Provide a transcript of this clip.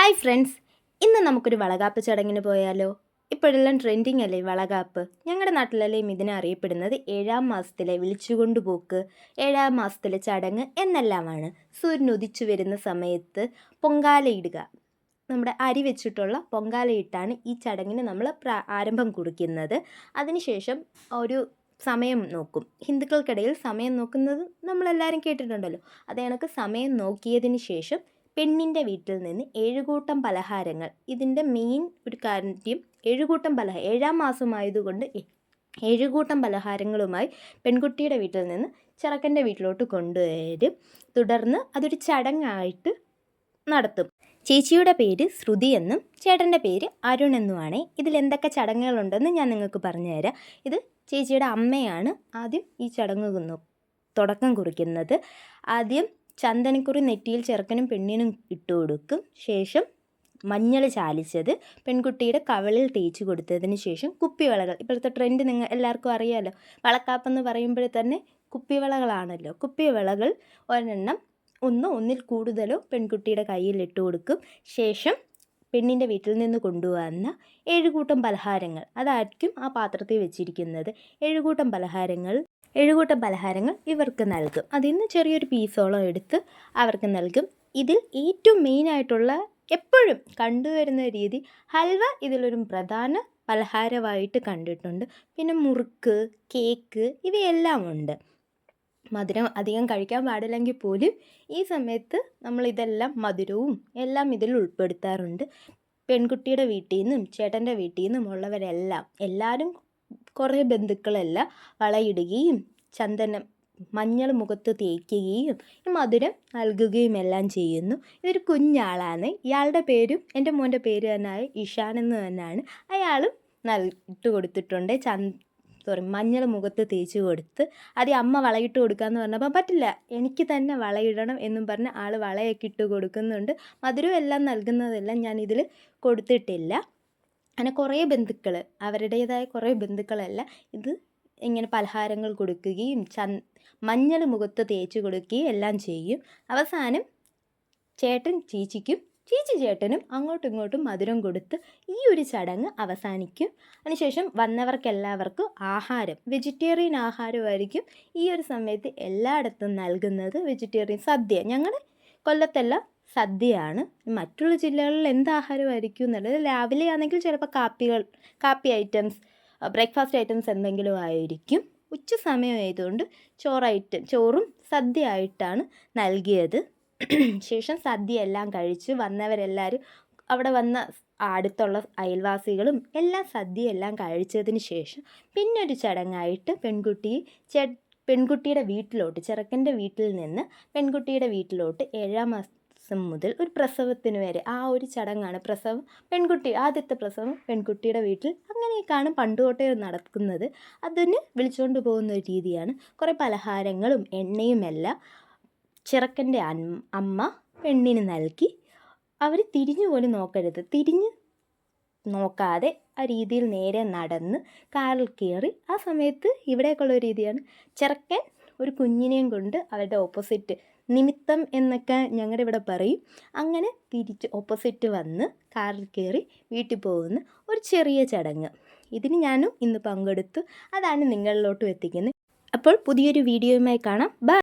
Hi friends ഇന്ന് നമുക്കൊരു വളകാപ്പ് ചടങ്ങിന് പോയാലോ? ഇപ്പോഴെല്ലാം ട്രെൻഡിങ് അല്ലേ വളകാപ്പ്? ഞങ്ങളുടെ നാട്ടിലല്ലേ ഇതിനെ അറിയപ്പെടുന്നത് ഏഴാം മാസത്തിലെ വിളിച്ചുകൊണ്ടുപോക്ക് ഏഴാം മാസത്തിലെ ചടങ്ങ് എന്നെല്ലാമാണ്. സൂര്യൻ ഉദിച്ചു വരുന്ന സമയത്ത് പൊങ്കാലയിടുക നമ്മുടെ അരി വെച്ചിട്ടുള്ള പൊങ്കാലയിട്ടാണ് ഈ ചടങ്ങിന് നമ്മൾ ആരംഭം കുറിക്കുന്നത്. അതിനുശേഷം ഒരു സമയം നോക്കും. ഹിന്ദുക്കൾക്കിടയിൽ സമയം നോക്കുന്നത് നമ്മളെല്ലാവരും കേട്ടിട്ടുണ്ടല്ലോ. അത് കണക്ക് സമയം നോക്കിയതിന് ശേഷം പെണ്ണിന്റെ വീട്ടിൽ നിന്ന് ഏഴുകൂട്ടം പലഹാരങ്ങൾ. ഇതിന്റെ മെയിൻ ഒരു കാര്യം ഏഴുകൂട്ടം പലഹാരം ഏഴാം മാസമായതുകൊണ്ട് ഏഴുകൂട്ടം പലഹാരങ്ങളുമായി പെൺകുട്ടിയുടെ വീട്ടിൽ നിന്ന് ചെറുക്കന്റെ വീട്ടിലോട്ട് കൊണ്ടുവരും. തുടർന്ന് അതൊരു ചടങ്ങായിട്ട് നടത്തും. ചേച്ചിയുടെ പേര് ശ്രുതി എന്നും ചേട്ടന്റെ പേര് അരുൺ എന്നുമാണ്. ഇതിൽ എന്തൊക്കെ ചടങ്ങുകളുണ്ടെന്ന് ഞാൻ നിങ്ങൾക്ക് പറഞ്ഞുതരാം. ഇത് ചേച്ചിയുടെ അമ്മയാണ് ആദ്യം ഈ ചടങ്ങ് തുടക്കം കുറിക്കുന്നത്. ആദ്യം ചന്ദനക്കുറി നെറ്റിയിൽ ചെറുക്കനും പെണ്ണിനും ഇട്ട് കൊടുക്കും. ശേഷം മഞ്ഞൾ ചാലിച്ചത് പെൺകുട്ടിയുടെ കവളിൽ തേച്ച് കൊടുത്തതിന് ശേഷം കുപ്പിവളകൾ. ഇപ്പോഴത്തെ ട്രെൻഡ് നിങ്ങൾ എല്ലാവർക്കും അറിയാമല്ലോ വളക്കാപ്പെന്ന് പറയുമ്പോൾ തന്നെ കുപ്പിവളകളാണല്ലോ. കുപ്പിവളകൾ ഒരെണ്ണം ഒന്നോ ഒന്നിൽ കൂടുതലോ പെൺകുട്ടിയുടെ കയ്യിൽ ഇട്ട് കൊടുക്കും. ശേഷം പെണ്ണിന്റെ വീട്ടിൽ നിന്ന് കൊണ്ടുവന്ന ഏഴുകൂട്ടം പലഹാരങ്ങൾ. അതായിരിക്കും ആ പാത്രത്തിൽ വെച്ചിരിക്കുന്നത്. ഏഴുകൂട്ടം പലഹാരങ്ങൾ ഏഴുകൂട്ടം പലഹാരങ്ങൾ ഇവർക്ക് നൽകും. അതിൽ നിന്ന് ചെറിയൊരു പീസോളം എടുത്ത് അവർക്ക് നൽകും. ഇതിൽ ഏറ്റവും മെയിനായിട്ടുള്ള എപ്പോഴും കണ്ടുവരുന്ന രീതി ഹൽവ ഇതിലൊരു പ്രധാന പലഹാരമായിട്ട് കണ്ടിട്ടുണ്ട്. പിന്നെ മുറുക്ക് കേക്ക് ഇവയെല്ലാം ഉണ്ട്. മധുരം അധികം കഴിക്കാൻ പാടില്ലെങ്കിൽ പോലും ഈ സമയത്ത് നമ്മൾ ഇതെല്ലാം മധുരവും എല്ലാം ഇതിൽ ഉൾപ്പെടുത്താറുണ്ട്. പെൺകുട്ടിയുടെ വീട്ടിൽ നിന്നും ചേട്ടന്റെ വീട്ടിൽ നിന്നും ഉള്ളവരെല്ലാം എല്ലാവരും കുറേ ബന്ധുക്കളെല്ലാം വളയിടുകയും ചന്ദനം മഞ്ഞൾ മുഖത്ത് തേക്കുകയും മധുരം നൽകുകയും എല്ലാം ചെയ്യുന്നു. ഇതൊരു കുഞ്ഞാളാണ്. ഇയാളുടെ പേരും എന്റെ മോന്റെ പേര് തന്നെയായ ഇഷാൻ എന്ന് തന്നെയാണ്. അയാളും നൽ ഇട്ട് കൊടുത്തിട്ടുണ്ട്. ചന് സോറി മഞ്ഞൾ മുഖത്ത് തേച്ച് കൊടുത്ത്. ആദ്യം അമ്മ വളയിട്ട് കൊടുക്കാമെന്ന് പറഞ്ഞപ്പോൾ പറ്റില്ല. എനിക്ക് തന്നെ വളയിടണം എന്നും പറഞ്ഞ് ആൾ വളയൊക്കെ ഇട്ട് കൊടുക്കുന്നുണ്ട്. മധുരം എല്ലാം നൽകുന്നതെല്ലാം ഞാനിതിൽ കൊടുത്തിട്ടില്ല. അങ്ങനെ കുറേ ബന്ധുക്കൾ അവരുടേതായ കുറേ ബന്ധുക്കളെല്ലാം. ഇത് ഇങ്ങനെ പലഹാരങ്ങൾ കൊടുക്കുകയും ചന് മഞ്ഞൾ മുഖത്ത് തേച്ച് കൊടുക്കുകയും എല്ലാം ചെയ്യും. അവസാനം ചേട്ടൻ ചീച്ചിക്കും ചീച്ചി ചേട്ടനും അങ്ങോട്ടും ഇങ്ങോട്ടും മധുരം കൊടുത്ത് ഈ ഒരു ചടങ്ങ് അവസാനിക്കും. അതിനുശേഷം വന്നവർക്കെല്ലാവർക്കും ആഹാരം വെജിറ്റേറിയൻ ആഹാരമായിരിക്കും ഈ ഒരു സമയത്ത് എല്ലായിടത്തും നൽകുന്നത്. വെജിറ്റേറിയൻ സദ്യ. ഞങ്ങൾ കൊല്ലത്തെല്ലാം സദ്യയാണ്. മറ്റുള്ള ജില്ലകളിൽ എന്ത് ആഹാരമായിരിക്കും എന്നുള്ളത് രാവിലെ ആണെങ്കിൽ ചിലപ്പോൾ കാപ്പികൾ കാപ്പി ഐറ്റംസ് ബ്രേക്ക്ഫാസ്റ്റ് ഐറ്റംസ് എന്തെങ്കിലും ആയിരിക്കും. ഉച്ച സമയമായതുകൊണ്ട് ഐറ്റം ചോറും സദ്യ ആയിട്ടാണ് നൽകിയത്. ശേഷം സദ്യ എല്ലാം കഴിച്ച് വന്നവരെല്ലാവരും അവിടെ വന്ന അടുത്തുള്ള അയൽവാസികളും എല്ലാം സദ്യ എല്ലാം കഴിച്ചതിന് ശേഷം പിന്നൊരു ചടങ്ങായിട്ട് പെൺകുട്ടി ചെ പെൺകുട്ടിയുടെ വീട്ടിലോട്ട് ചെറുക്കന്റെ വീട്ടിൽ നിന്ന് പെൺകുട്ടിയുടെ വീട്ടിലോട്ട് ഏഴാം മാസം മാസം മുതൽ ഒരു പ്രസവത്തിന് വരെ. ആ ഒരു ചടങ്ങാണ് പ്രസവം. പെൺകുട്ടി ആദ്യത്തെ പ്രസവം പെൺകുട്ടിയുടെ വീട്ടിൽ അങ്ങനെയൊക്കെയാണ് പണ്ട് തൊട്ടേ നടക്കുന്നത്. അതിന് വിളിച്ചുകൊണ്ട് പോകുന്ന ഒരു രീതിയാണ്. കുറേ പലഹാരങ്ങളും എണ്ണയും എല്ലാം ചെറുക്കന്റെ അമ്മ പെണ്ണിന് നൽകി അവർ തിരിഞ്ഞു പോലും നോക്കരുത്. തിരിഞ്ഞ് നോക്കാതെ ആ രീതിയിൽ നേരെ നടന്ന് കാറിൽ കയറി ആ സമയത്ത് ഇവിടേക്കുള്ള രീതിയാണ്. ചെറുക്കൻ ഒരു കുഞ്ഞിനെയും കൊണ്ട് അവരുടെ ഓപ്പോസിറ്റ് നിമിത്തം എന്നൊക്കെ ഞങ്ങളുടെ ഇവിടെ പറയും. അങ്ങനെ തിരിച്ച് ഓപ്പോസിറ്റ് വന്ന് കാറിൽ കയറി വീട്ടിൽ പോകുന്ന ഒരു ചെറിയ ചടങ്ങ്. ഇതിന് ഞാനും ഇന്ന് പങ്കെടുത്തു. അതാണ് നിങ്ങളിലോട്ടും എത്തിക്കുന്നത്. അപ്പോൾ പുതിയൊരു വീഡിയോയുമായി കാണാം. ബൈ